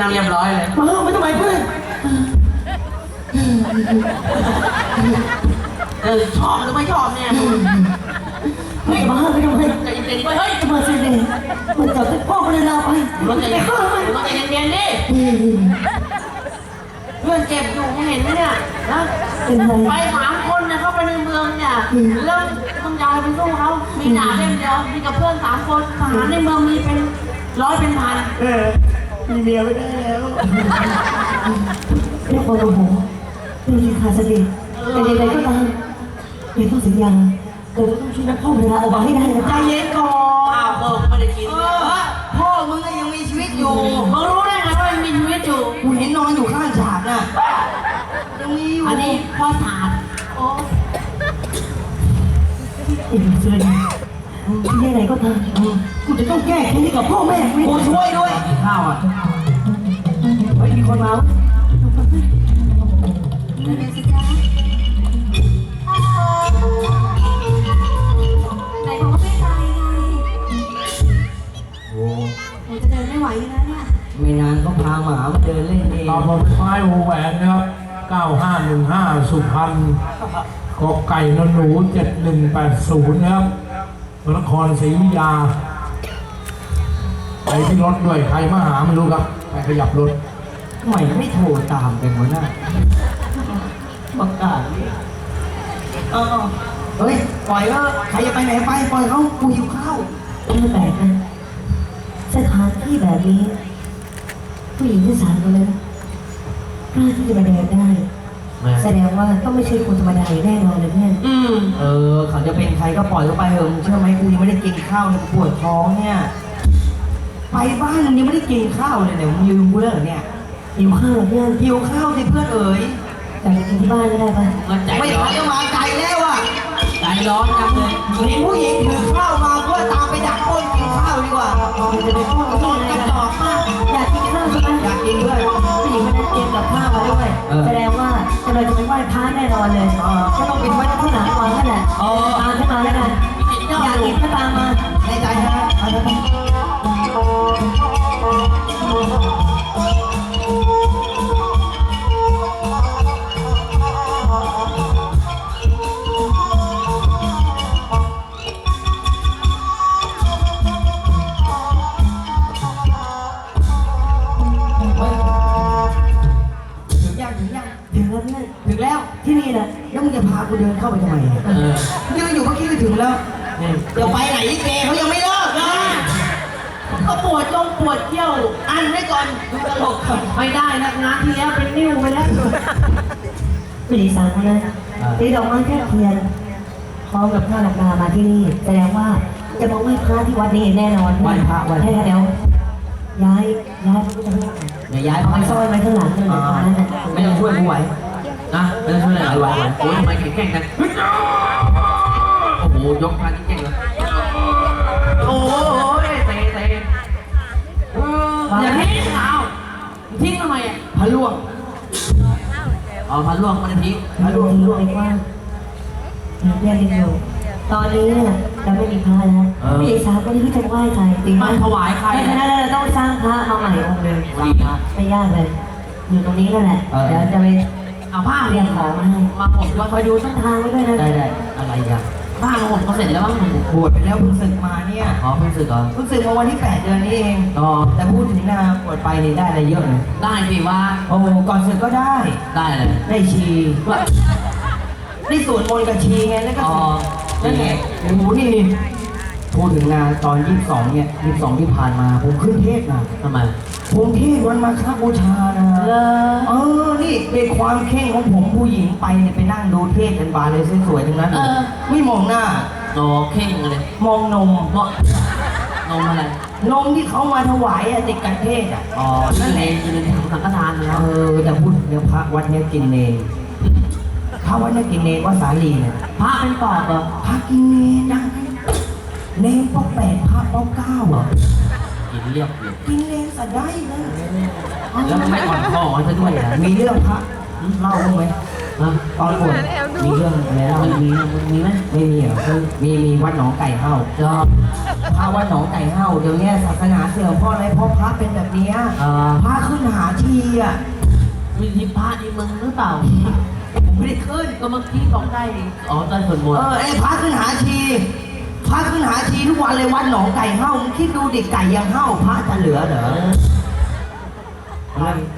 อ้นั่งเรียบร้อยเลยมาไม่ทำไมเพื่อนเออชอบหรือไม่ชอบเนี่ยไม่มาไม่ทำไมใจเย็นๆไปเฮ้ยมาสิเนี่ยมันจับที่พ่อคนเราไปรถใจไปเย็นฆ่ามันรถใจเย็นๆดิเพื่อนเจ็บอยู่มึงเห็นไหมเนี่ยนะเป็นไรไปสามคนเนี่ยเข้าไปในเมืองเนี่ยแล้วต้องยายไปสู้เขามีหนาเล่มเดียวมีกับเพื่อนสามคนทหารในเมืองมีเป็นร้อยเป็นพันเออ มีเมียไม่ได้แล้วไม่พอโอ้โหเป็นที่ขาดสติแต่ใดๆก็ตามเดี๋ยวต้องสัญญาเดี๋ยวต้องช่วยนักพ่อเวลาออกมาให้ได้นะใจเย็นก่ออ้าวนเบิกไม่ได้กินเออพ่อมึงก็ยังมีชีวิตอยู่มึงรู้ได้ไงว่ายังมีชีวิตอยู่กูเห็นนอนอยู่ข้างฉากน่ะยังมีอยู่อันนี้พ่อถาดโอ้อีกเสือที่ไหนก็ตามกูจะต้องแก้แค้นให้กับพ่อแม่ไม่กูได้ช่วยด้วยกินข้าวอะ เฮ้ยมีคนมาไหนบอกว่าไม่ตายไงโอ้ผมจะเดินไม่ไหวอยู่แล้วเนี่ยไม่นานก็พาหมามาเดินเล่นเองตาบนไม้วงแหวนนะครับ9515 สุพรรณกอไก่นนหนู 7180 นะครับนครศรีวิทยา ไปที่รถด้วย ใครมาหาไม่รู้ครับ ไปขยับรถ ทำไมไม่โทรตามกันวะน่ะบังกาศเออเฮ้ย ปล่อยเถอะใครจะไปไหนไป ปล่อยเขากูหิวข้าวไม่แปลกนะสถานที่แบบนี้ ผู้หญิงที่สามคนนั้นกล้าที่จะมาเดินได้ แสดงว่าต้องไม่ใช่คนธรรมดาอย่างแน่นอนเลยเพื่อนอืมเออ เขาจะเป็นใครก็ปล่อยเขาไปเถอะมึงเชื่อไหมกูยังไม่ได้กินข้าวเลยกูปวดท้องเนี่ย ไปบ้านมึงยังไม่ได้กินข้าวเลยเนี่ยมึงยืมกูแล้วเหรอเนี่ย หิวข้าวเหรอเพื่อนหิวข้าวสิเพื่อนเอ๋ยแต่ไปกินที่บ้านก็ได้ปะมันใจไม่ร้อทันนจะมาไกลแล้วอะใจร้อนจังเลยเห็นผู้หญิงถือข้าวมาเพื่อตามไปดักปล้นกินข้าวดีกว่ามันจะไปพูดกับพี่อะไรกันอยากกินข้าวใช่ไหมอยากกินด้วยผู้หญิงคนนั้นเตรียมกับข้าวมาด้วยเออ แสดงว่าจะเราจะไปไหว้พระแน่นอนเลยก็ต้องเป็นไว้ข้างหลังก่อนนั่นแหละเออตามขึ้นมาแล้วกันอยากกินก็ตามมาในใจนะ ปวดเยี่ยวอันไว้ก่อนดูตลกก่อนไม่ได้นะงานที่แล้วเป็นนิ้วไปแล้วผู้หญิงสามคนนั้นตีดอกไม้แค่เทียนพร้อมกับข้าวหลักนามาที่นี่แสดงว่าจะมาไหว้พระที่วัดนี้แน่นอนไหว้พระไหว้พระให้คะเดี๋ยวย้ายย้ายพระพุทธรูปเดี๋ยวย้ายเอาเขาไปไปซ่ซ่ออนนไว้ข้างหลังเลยอ่าตอนนั้นน่ะไม่ต้องช่วยกูไหวนะไม่ต้องช่วยอะไรไหวไหวโอ้ยทำไมแข็งแกร่งจังโอ้โหยกพาที่เก่งเลยโอ้ เอาพันล่วงมันทิ้งพระรูปที่รูปกว้างเรียนเรียนอยู่ตอนนี้เนี่ยเราไม่มีพระแล้วผู้หญิงสามคนนี้ที่จะไหว้ใครตีไหมมันถวายใครไม่ฉะนั้นเราต้องสร้างพระมาใหม่องค์หนึ่งไม่ยากเลย อยู่ตรงนี้นั่นแหละเดี๋ยวจะไปเอาผ้าเรีเรียยงงขขอองงมาให้มาผมว่าคอยดูต้นทางไว้ด้วยนะได้ได้อะไรกันผ้าข องผมเขาเสร็จแล้วมั้งบวชไปแล้วเพิ่งศึกมาเนี่ยอ๋อเพิ่งสึกเหรอเพิ่งศึกมาวันที่ 8 เดือนนี้เองอ๋อแต่พูดถึงนะบวชไปนี่ได้อะไรเยอะเลยได้สิว่าโอ้ก่อนศึกก็ได้ได้เลยได้ชีได้สวดมนต์กับชีไงแล้วก็อ๋อนั่นไงโอ้โหนี่พูดถึงงานตอน 22 เนี่ย 22 ที่ผ่านมาผมขึ้นเทศนะทำไม ผมเทศวันมาฆบูชานะเลเออ นี่เป็นความเข่งของผมผู้หญิงไปเนี่ยไปนั่งดูเทศกันบานเลยสวยๆทั้งนั้นเลยไม่มองหน้า โอ้เข่งเลย มองนมเนาะนมอะไร นมที่เขามาถวายอะติดกันเทศอะ อ๋อนั่นเองอยู่ในถังสังฆทานแล้วเออแต่พูดเดี๋ยวพระวัดเนี้ยกินเนรพระวัดเนี้ยกินเนรวัดสาลีเนี่ยพระเป็นปอบเหรอพระกินเนรนะเนรป๊อกแปดพระป๊อกเก้าอะกิ นเรียบเลยกินเนรสัตว์ได้นะแล้วไม่อ่อนคอซะด้วยนะมีเรื่องพระเล่าบ้างไหมมนะตอนบวชมีเรื่องอะไรเล่ามันมีนะมึงมีไหมไม่มีเหรอคือมีมีวัดหนองไก่เฮาก็พระวัดหนองไก่เฮาเดี๋ยวเนี้ยศาสนาเสื่อมเพราะอะไรเพราะพระเป็นแบบเนี้ยเอ่อพระขึ้นหาชีอะมีที่พระนี่มึงหรือเปล่าผมไม่ได้ขึ้นก็เมื่อกี้บอกได้อ๋อตอนสวดมนเอต์อไอ้พระขึ้นหาชี พระขึ้นหาชีทุกวันเลยวัดหนองไก่เฮามึงคิดดูดิไก่ยังเฮาพระจะเหลือเหรอ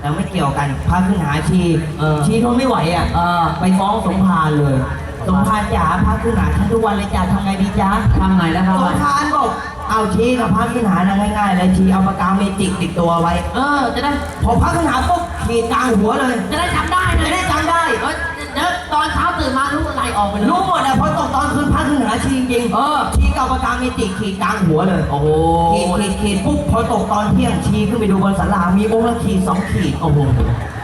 แต่ไม่เกี่ยวกันพระขึ้นหาชีเออชีทนไม่ไหวอะเออไปฟ้องสมภารเลยสมภารจ๋าพระขึ้นหาฉันทุกวันเลยจ๋าทำไงดีจ๊ะทำไงแล้วครับสมภารบอกเอาชีกับพระขึ้นหานะง่ายๆเลยชีเอาปากกาเมจิกติดตัวไว้ เออจะได้พอพระขึ้นหาปุ๊บขีดกลางหัวเลย จะได้จำได้เลจะยได้จำได้เออเดี๋ยวตอนเช้าตื่นมารู้อะไรออกไปเลยรู้หมดอะพอตกตอนคืนพระขึ้นหาชีจริงๆเออ ชีกับปากกาเมจิกขีดกลางหัวเลย โอ้โหขีดขีดขีดปุ๊บพอตกตอนเที่ยงชีขึ้นไปดูบนศาลามีองค์ละขีดสองขีดโอ้โห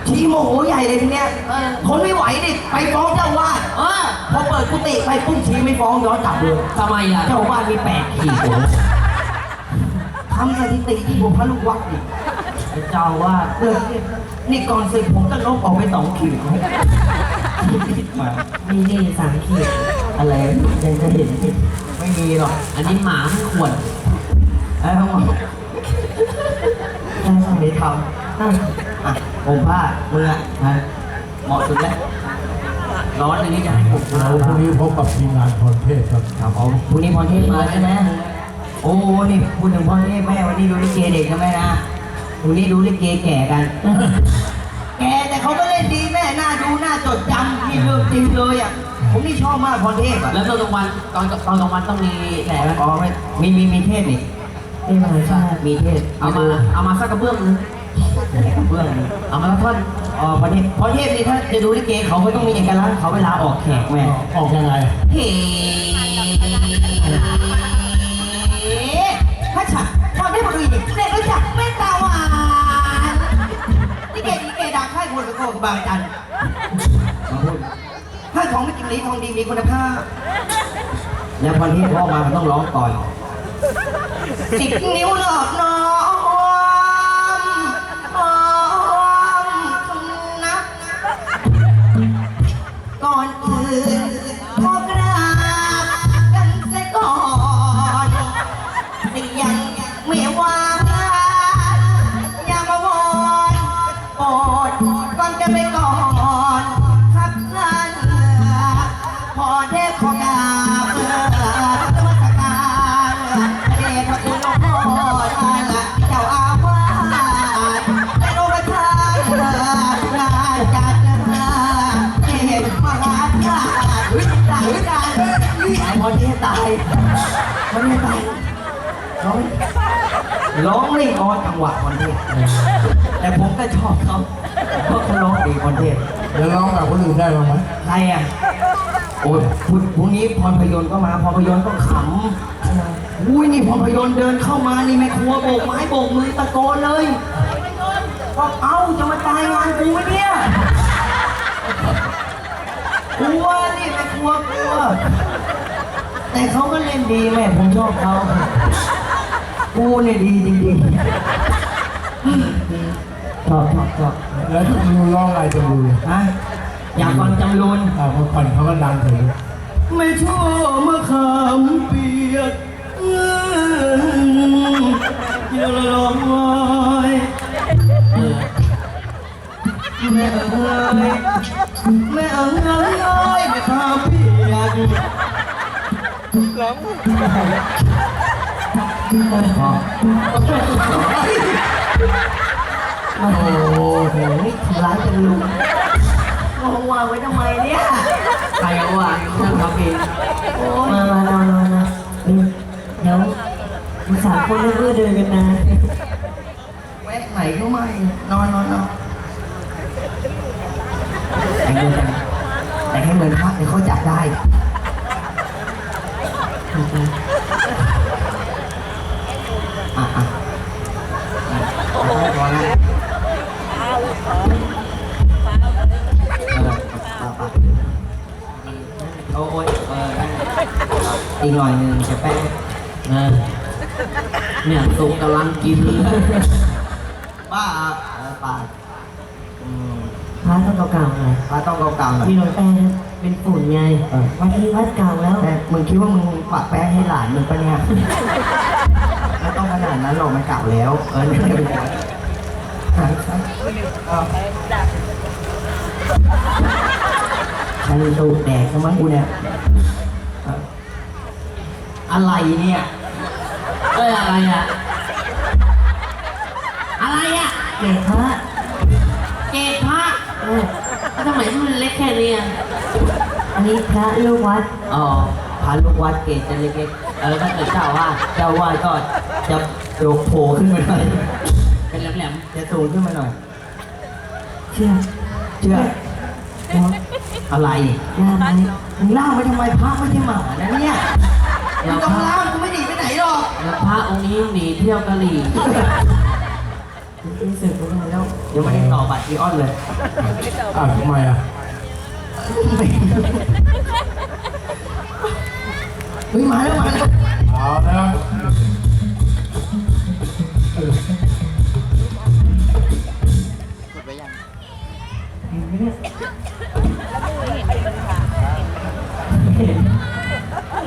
ชีโมโหใหญ่เลยทีเนี้ยเออทนไม่ไหวดิไปฟ้องเจ้าวาดเออพอเปิดกุฏิไปปุ๊บชีไม่ฟ้องย้อนกลับเลยทำไมอะเจ้าวาดมีแปดขีดโอ้โหทำสถิติที่ผมพระลูกวัดอีกเจ้าว่าเออนี่ก่อนศึกผมก็ลบออกไปสองขีดมามีนี่สามขีดอะไรยังจะเห็นอีก ไม่มีหรอก อันนี้หมาไม่ขวดเอ้าไม่ทำอะอะผมผ้ามืออะนะเหมาะสุดแล้ว ร้อนอย่างนี้จะให้ผมเราพรุ่งนี้พบกับทีมงานพรเทพครับครับผมพรุ่งนี้พรเทพมาใช่ไหมโอ้นี่พูดถึงพรเทพแม่วันนี้ดูลิเกเด็กนะแม่นะพรุ่งนี้ดูลิเกแก่กัน แกแต่เขาก็เล่นดีแม่น่าดูน่าจดจำนี่เรื่องจริงเลยอะ ผมนี่ชอบมากพรเทพอะแล้วตอนกลางวันตอนตอนกลางวันต้องมีแหละไหมอ๋อไม่มีมีมีเทศนี่เป็นมหาชาติมีเทศเอามาเอามาสักกระเบื้องนึงเบื้องนี่เอามาสักท่อนอ๋อพรเทพพรเทพนี่ถ้าจะดูลิเกเขาก็ต้องมีเอกลักษณ์เขาเวลาออกแขกแม่ออกยังไงเฮ้ถ้าฉันพรเทพบุรีเด็กรู้จักเมตตาหวานลิเกลิเกดังค่ายคนละโคกับบางจันทร์มาพูดถ้า ของไม่กินลีทองดีมีคุณภาพ แล้วพอที่พ่อมามันต้องร้องก่อนสิบนิ้วหลอกน้อง อเทพตายพอเทพตายร้องร้องไม่พอจังหวะพอเทพแต่ผมก็ชอบเขาเพราะเขาร้องดีพอเทพแล้วร้องแบบคนอื่นได้บ้างไหมใครอะโอ้ยพรุ่งพรุ่งนี้พรพยนต์ก็มาพรพยนต์ก็ขำอุ้ยนี่พรพยนต์เดินเข้ามานี่แม่ครัวโบกไม้โบกมือตะโกนเลยบอกเอ้าจะมาตายงานกูไหมเนี่ยกลัวนี่แม่ครัวกลัว แต่เขาก็เล่นดีแม่ผมชอบเขากูเนี่ยดีจริงๆชอบชอบชอบแล้วจะดูร้องอะไรจะดูฮะอยากฟังจำรูนอ่าพอปั่นเขาก็ดังถึงไม่ชอบมะขามเปียกเอื้อนอย่าลอยแม่เอ๋ยแม่เอ๋ยมะขามเปีย กโอ้โหนี่ทำร้ายจังลุงมองวางไว้ทำไมเนี่ยใครเอาว่านั่งทำเองมามานอนนอนนะนี่เดี๋ยวมีสามคนเลื่อนเดินกันนะแวะไหนก็ไม่นอนนอนนอนแต่งเงินแต่งให้เหมือนพระเดี๋ยวเขาจับได้ อะอะพอแล้วเออเอาไปโอ้ยเอออีกหน่อยหนึ่งจะแป้งนะเนี่ยสุกกำลังกินเลยป้าป้า พระต้องเก่าๆหน่อยพระต้องเก่าๆหน่อยมีหลวงแป้งนะ เป็นฝุ่นไงเออ วัดนี้วัดเก่าแล้ว แต่มึงคิดว่ามึงปะแป้งให้หลานมึงปะเนี่ย ไม่ต้องขนาดนั้นหรอกมันเก่าแล้ว เออนี่เป็นไรเอาฉันดูแดกซะมั้งกูเนี่ยเอาอะไรเนี่ยเอ้ยอะไรอะ อะไรอะเกศพระ ทำไมมันเล็กแค่นี้อะอันนี้พระลูกวัดอ๋อพาลูกวัดเกตจะเล็กเออถ้าเกิดเจ้าว่าๆเจ้าว่าก็จะโยกโผล่ขึ้นมาหน่อยเป็นแหลมจะสูงขึ้นมาหน่อยเชื่อเชื่อแล้วอะไรล่ามไหมมึงล่ามไปทำไมพระไม่ใช่หมานะเนี่ยมึงต้องล่ามกูไม่หนีไปไหนหรอกๆแล้วพระองค์นี้หนีเที่ยวกะหรี่รู้สึกว่าแล้ว ยังไม่ได้ต่อบัตรอีออนเลยอ่าทำไมอะเฮ้ยมาแล้วมาแล้วเอาแล้ว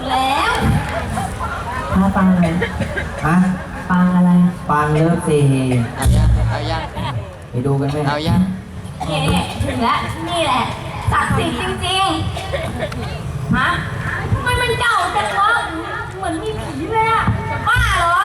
แล้วพระปางอะไรฮะ ปางอะไร ปางเลิฟเซ ไปดูกันไหมเอายังนี่ถึงแล้วนี่แหละศักดิ์สิทธิ์จริงๆฮะทำไมมันเก่าจังวะเหมือนมีผีเลยอะจะบ้าเหรอ